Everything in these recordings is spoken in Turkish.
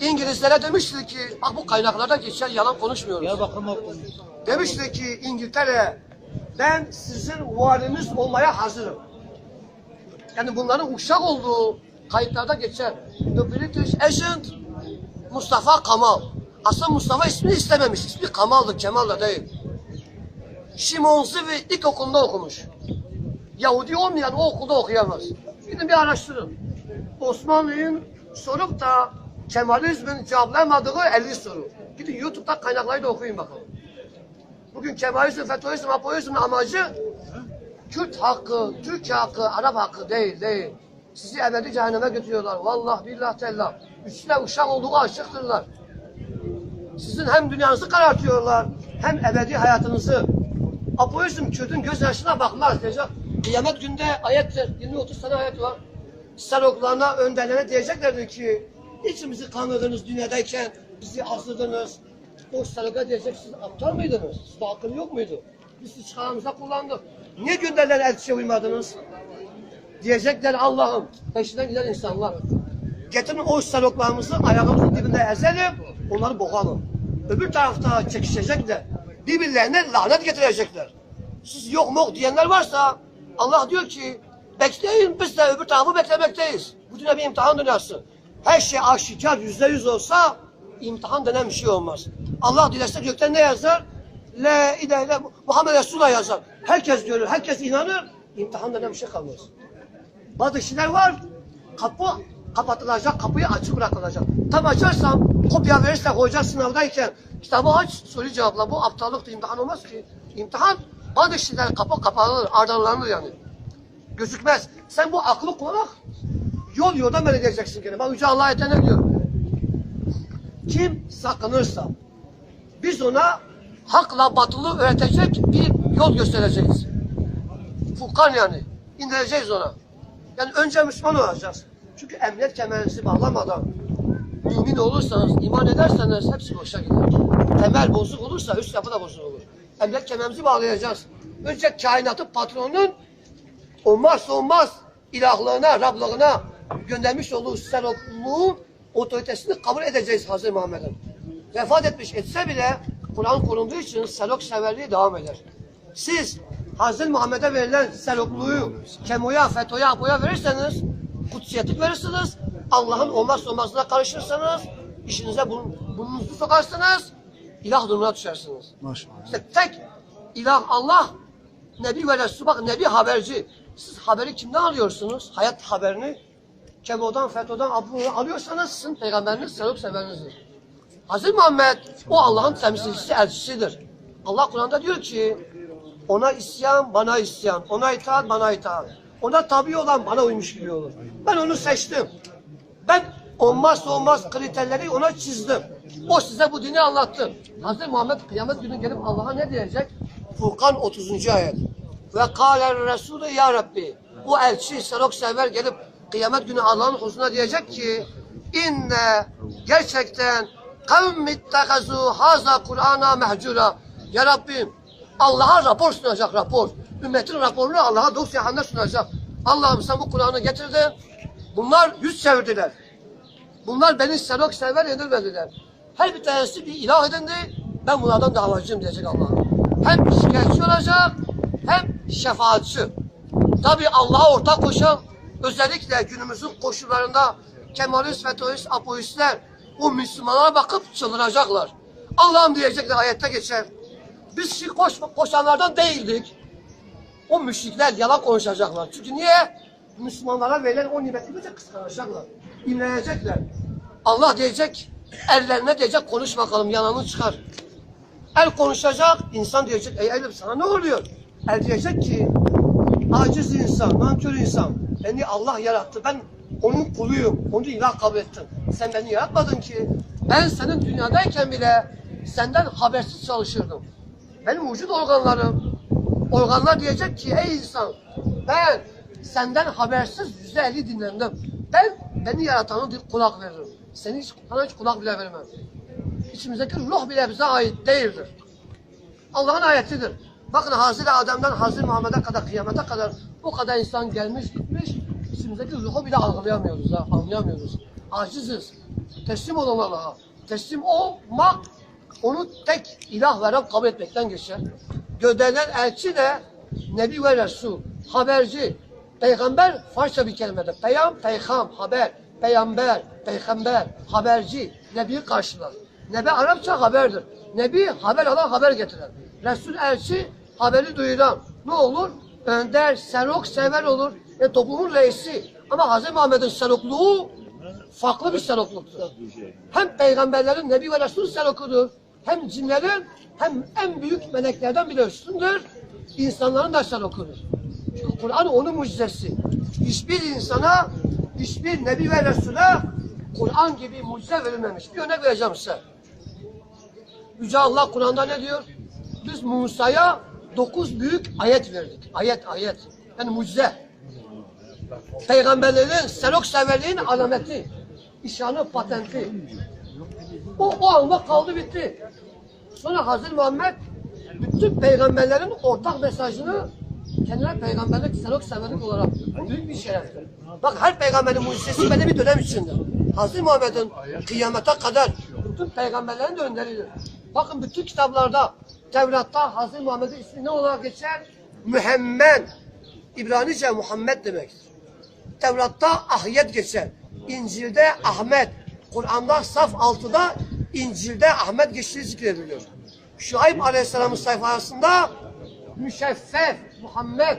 İngilizlere demişti ki, bak bu kaynaklarda geçen yalan konuşmuyoruz. Diyarbakır Mahkum. Demişti ki İngiltere, ben sizin valiniz olmaya hazırım. Yani bunların uşak olduğu kayıtlarda geçer. The British Agent Mustafa Kamal. Aslında Mustafa ismini istememiş. İsmi Kamal'dı, Kemal da değil. Şimonzi ve ilkokulunda okumuş. Yahudi olmayan o okulda okuyamaz. Gidin bir araştırın. Osmanlı'nın sorup da Kemalizmin cevaplamadığı 50 soru. Gidin YouTube'da kaynakları da okuyun bakalım. Bugün Kemalizm, FETÖizm, Apoizm'in amacı Kürt hakkı, Türk hakkı, Arap hakkı değil, değil. Sizi ebedi cehenneme götürüyorlar. Vallahi billah tellah. Üstüne uşak olduğu aşıktırlar. Sizin hem dünyanızı karartıyorlar, hem ebedi hayatınızı. Apoizm Kürt'ün göz yaşına bakmaz diyecek. Kıyamet günde ayettir, 20-30 tane ayet var. Seroklarına, önderlerine diyeceklerdir ki, içimizi kandırdınız dünyadayken, bizi azdırdınız. O seroka diyecek, siz aptal mıydınız? Sizde akıl yok muydu? Biz sizi çıkarımıza kullandık. Niye gönderilen elçiye uymadınız? Diyecekler Allah'ım, peşinden giden insanlar. Getirin o seroklarımızı ayağımızın dibinde ezelim, onları boğalım. Öbür tarafta çekişecekler. Birbirlerine lanet getirecekler. Siz yok mok diyenler varsa Allah diyor ki bekleyin biz de öbür tarafı beklemekteyiz. Bu dünya bir imtihan dünyası. Her şey aşikar yüzde yüz olsa imtihan denen bir şey olmaz. Allah dilerse gökten ne yazar? La ilahe Muhammed Resulullah yazar. Herkes görür, herkes inanır. İmtihan denen bir şey kalmaz. Bazı kişiler var. Kapı kapatılacak, kapıyı açık bırakılacak. Tam açarsam, kopya verirse hoca sınavdayken kitabı aç, soru cevapla. Bu aptallık imtihan olmaz ki. İmtihan bazı kişiler kapı kapalı, ardarlanır yani. Gözükmez. Sen bu aklı kulak, yol yoldan belirleyeceksin gene. Bak Yüce Allah ayette diyor? Kim sakınırsa, biz ona hakla batılı öğretecek bir yol göstereceğiz. Furkan yani. indireceğiz ona. Yani önce Müslüman olacağız. Çünkü emniyet kemerinizi bağlamadan mümin olursanız, iman ederseniz hepsi boşa gider. Temel bozuk olursa üst yapı da bozuk olur. Emniyet kemerimizi bağlayacağız. Önce kainatın patronunun olmazsa olmaz ilahlığına, Rablığına göndermiş olduğu serokluğun otoritesini kabul edeceğiz Hazreti Muhammed'in. Vefat etmiş etse bile Kur'an korunduğu için serok severliği devam eder. Siz Hazreti Muhammed'e verilen serokluğu kemoya, fetoya, apoya verirseniz kutsiyetlik verirsiniz. Allah'ın olmazsa olmazına karışırsanız işinize bun, burnunuzu sokarsınız. ilah durumuna düşersiniz. Maşallah. İşte tek ilah Allah, Nebi ve Resul. Bak Nebi haberci. Siz haberi kimden alıyorsunuz? Hayat haberini. Kemo'dan, FETÖ'den, Abu'dan alıyorsanız sizin peygamberiniz, sevap severinizdir. Hazreti Muhammed o Allah'ın temsilcisi, elçisidir. Allah Kur'an'da diyor ki ona isyan, bana isyan. Ona itaat, bana itaat. Ona tabi olan bana uymuş gibi olur. Ben onu seçtim. Ben olmazsa olmaz kriterleri ona çizdim. O size bu dini anlattı. Hazreti Muhammed kıyamet günü gelip Allah'a ne diyecek? Furkan 30. ayet. Ve kâle Resulü ya Rabbi. Bu elçi serok sever gelip kıyamet günü Allah'ın huzuruna diyecek ki inne gerçekten kavm ittekazu haza Kur'ana mehcura. Ya Rabbim Allah'a rapor sunacak rapor. Ümmetin raporunu Allah'a dosyahanne sunacak. Allah'ım sen bu Kur'an'ı getirdin. Bunlar yüz çevirdiler. Bunlar beni serok sever edilmediler. Her bir tanesi bir ilah edindi. Ben bunlardan davacıyım diyecek Allah. Hem şikayetçi olacak hem şefaatçi. Tabi Allah'a ortak koşan özellikle günümüzün koşullarında Kemalist, FETÖ'ist, apoistler o Müslümanlara bakıp çıldıracaklar. Allah'ım diyecekler ayette geçer. Biz şirk koş, koşanlardan değildik. O müşrikler yalan konuşacaklar. Çünkü niye? Müslümanlara verilen o nimeti bize kıskanacaklar. İmrenecekler. Allah diyecek, ellerine diyecek konuş bakalım yalanını çıkar. El konuşacak, insan diyecek, ey elim sana ne oluyor? El diyecek ki, aciz insan, nankör insan. Beni Allah yarattı, ben onun kuluyum, onu ilah kabul ettim. Sen beni yaratmadın ki, ben senin dünyadayken bile senden habersiz çalışırdım. Benim vücut organlarım, organlar diyecek ki, ey insan, ben senden habersiz yüzde elli dinlendim. Ben beni yaratanı kulak veririm. Seni hiç, sana hiç kulak bile vermem. İçimizdeki ruh bile bize ait değildir. Allah'ın ayetidir. Bakın Hazreti Adem'den Hazreti Muhammed'e kadar kıyamete kadar bu kadar insan gelmiş gitmiş. İçimizdeki ruhu bile algılayamıyoruz ha, anlayamıyoruz. Aciziz. Teslim olun Allah'a. Teslim olmak onu tek ilah veren kabul etmekten geçer. Gönderilen elçi de Nebi ve Resul, haberci, peygamber Farsça bir kelimedir. Peyam, peykam, haber, peygamber, peygamber, haberci, Nebi'yi karşılar. Nebi Arapça haberdir. Nebi haber alan haber getiren. Resul elçi haberi duyuran. Ne olur? Önder, serok, sever olur. E, toplumun reisi. Ama Hz. Muhammed'in serokluğu farklı bir serokluktur. Hem peygamberlerin, Nebi ve Resul serokudur. Hem cinlerin hem en büyük meleklerden bile üstündür. İnsanların da serokudur. Çünkü Kur'an onun mucizesi. Hiçbir insana, hiçbir Nebi ve Resul'e Kur'an gibi mucize verilmemiş. Bir örnek vereceğim size. Yüce Allah Kur'an'da ne diyor? Biz Musa'ya dokuz büyük ayet verdik. Ayet, ayet. Yani mucize. Peygamberlerin serok severliğin alameti. işanı, patenti. O, o anda kaldı bitti. Sonra Hazreti Muhammed bütün peygamberlerin ortak mesajını kendine peygamberlik, serok severlik olarak. Büyük bir şereftir. Bak her peygamberin mucizesi belli bir dönem içinde. Hazreti Muhammed'in kıyamete kadar bütün peygamberlerin de önderidir. Bakın bütün kitaplarda Tevrat'ta Hazreti Muhammed'in ismi ne olarak geçer? Mühemmed. İbranice Muhammed demektir. Tevrat'ta Ahyet geçer. İncil'de Ahmet. Kur'an'da Saf 6'da İncil'de Ahmet geçtiği zikrediliyor. Şuayb Aleyhisselam'ın sayfasında Müşeffef Muhammed.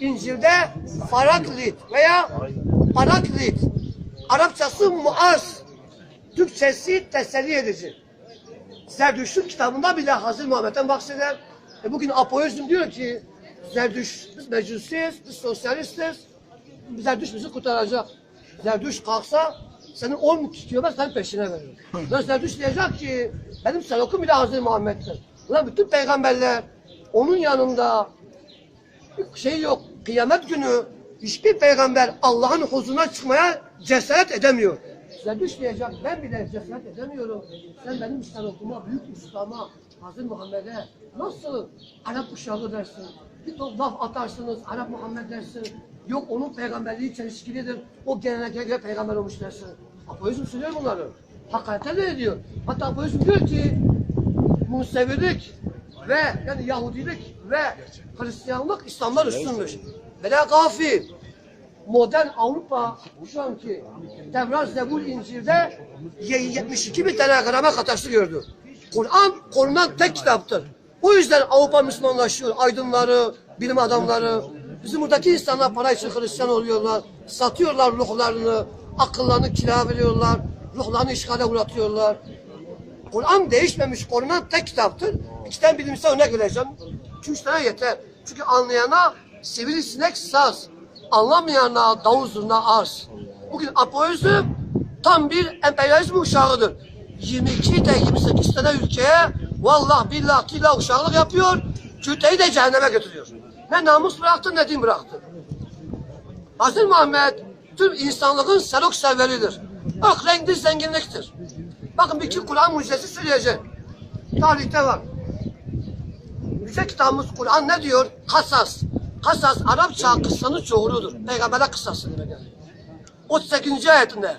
İncil'de Faraklit veya Paraklit. Arapçası Muaz. Türkçesi teselli edici. Zerdüşt'ün kitabında bile Hazreti Muhammed'den bahseder. E bugün apoizm diyor ki Zerdüş, biz mecusiyiz, biz sosyalistiz. Zerdüş bizi kurtaracak. Zerdüş kalksa senin 10 tutuyorlar senin peşine verir. Lan Zerdüş diyecek ki benim selokum bile Hazreti Muhammed'dir. Ulan bütün peygamberler onun yanında şey yok. Kıyamet günü hiçbir peygamber Allah'ın huzuruna çıkmaya cesaret edemiyor. Zerdüş diyecek ben bile cesaret edemiyorum. Sen benim selokuma, büyük İslam'a, Hazreti Muhammed'e nasıl Arap uşağı dersin? Bir top laf atarsınız Arap Muhammed dersin. Yok onun peygamberliği çelişkilidir. O geleneğe göre peygamber olmuş dersin. Apoizm söylüyor bunları. Hakarete de ediyor. Hatta apoizm diyor ki Musevilik ve yani Yahudilik ve Hristiyanlık İslam'dan üstünmüş. Bela gafil. Modern Avrupa şu anki Tevrat, Zebur, İncil'de 72 bin tane gramer hatası gördü. Kur'an korunan tek kitaptır. O yüzden Avrupa Müslümanlaşıyor. Aydınları, bilim adamları. Bizim buradaki insanlar para için Hristiyan oluyorlar. Satıyorlar ruhlarını, akıllarını kira veriyorlar. Ruhlarını işgale uğratıyorlar. Kur'an değişmemiş, korunan tek kitaptır. İki tane bilimsel örnek vereceğim. Üç tane yeter. Çünkü anlayana sivrisinek saz, anlamayana davul zurna arz. Bugün apoizm tam bir emperyalizm uşağıdır. 22 de 28 tane ülkeye vallah billah killah uşaklık yapıyor. Küteyi de cehenneme götürüyor. Ne namus bıraktı ne din bıraktı. Hazreti Muhammed tüm insanlığın serok serveridir. Ak renkli zenginliktir. Bakın bir iki Kur'an mucizesi söyleyeceğim. Tarihte var. Yüce kitabımız Kur'an ne diyor? Kasas. Kasas Arapça kıssanın çoğuludur. Peygamber'e kıssası demek yani. 38. ayetinde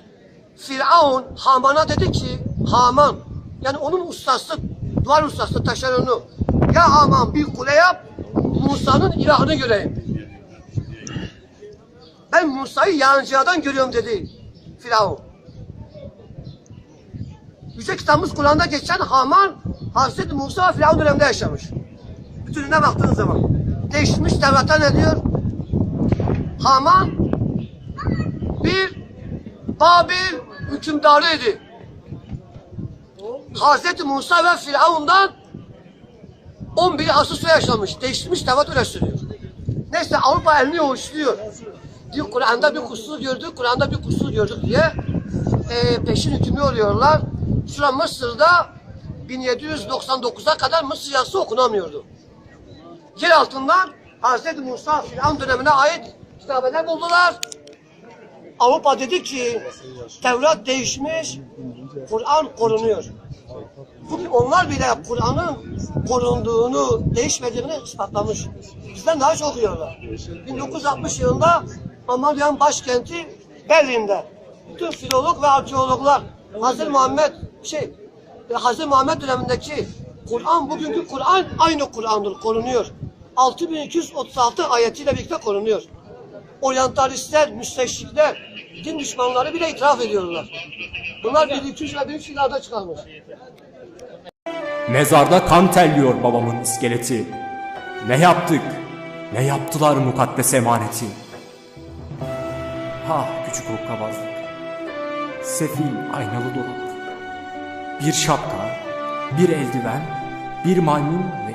Firavun Haman'a dedi ki Haman yani onun ustası duvar ustası taşeronu ya Haman bir kule yap Musa'nın ilahını göreyim. Ben Musa'yı yancıyadan görüyorum dedi Firavun. Yüce kitabımız Kur'an'da geçen Haman Hazreti Musa Firavun döneminde yaşamış. Bütününe baktığınız zaman. Değişmiş Tevrat'ta ne diyor? Haman bir Babil hükümdarıydı. Hazreti Musa ve Firavun'dan 11 asıl yaşamış. Değiştirmiş Tevrat öyle söylüyor. Neyse Avrupa elini yoğuşluyor. Diyor Kur'an'da bir kusur gördük, Kur'an'da bir kusur gördük diye e, peşin hükümlü oluyorlar. Şura Mısır'da 1799'a kadar Mısır yazısı okunamıyordu. Yer altından Hz. Musa Firavun dönemine ait kitabeler buldular. Avrupa dedi ki Tevrat değişmiş, Kur'an korunuyor. Bugün onlar bile Kur'an'ın korunduğunu, değişmediğini ispatlamış. Bizden daha çok okuyorlar. 1960 yılında Almanya'nın başkenti Berlin'de bütün filolog ve arkeologlar Hazreti Muhammed şey Hazreti Muhammed dönemindeki Kur'an bugünkü Kur'an aynı Kur'an'dır korunuyor. 6236 ayetiyle birlikte korunuyor. Oryantalistler, müsteşrikler, din düşmanları bile itiraf ediyorlar. Bunlar 1200 ve 1300 yıllarda çıkarmış. Mezarda kan terliyor babamın iskeleti. Ne yaptık, ne yaptılar mukaddes emaneti. Ha küçük hokkabazlık. Sefil aynalı dolap. Bir şapka, bir eldiven, bir maymun ve.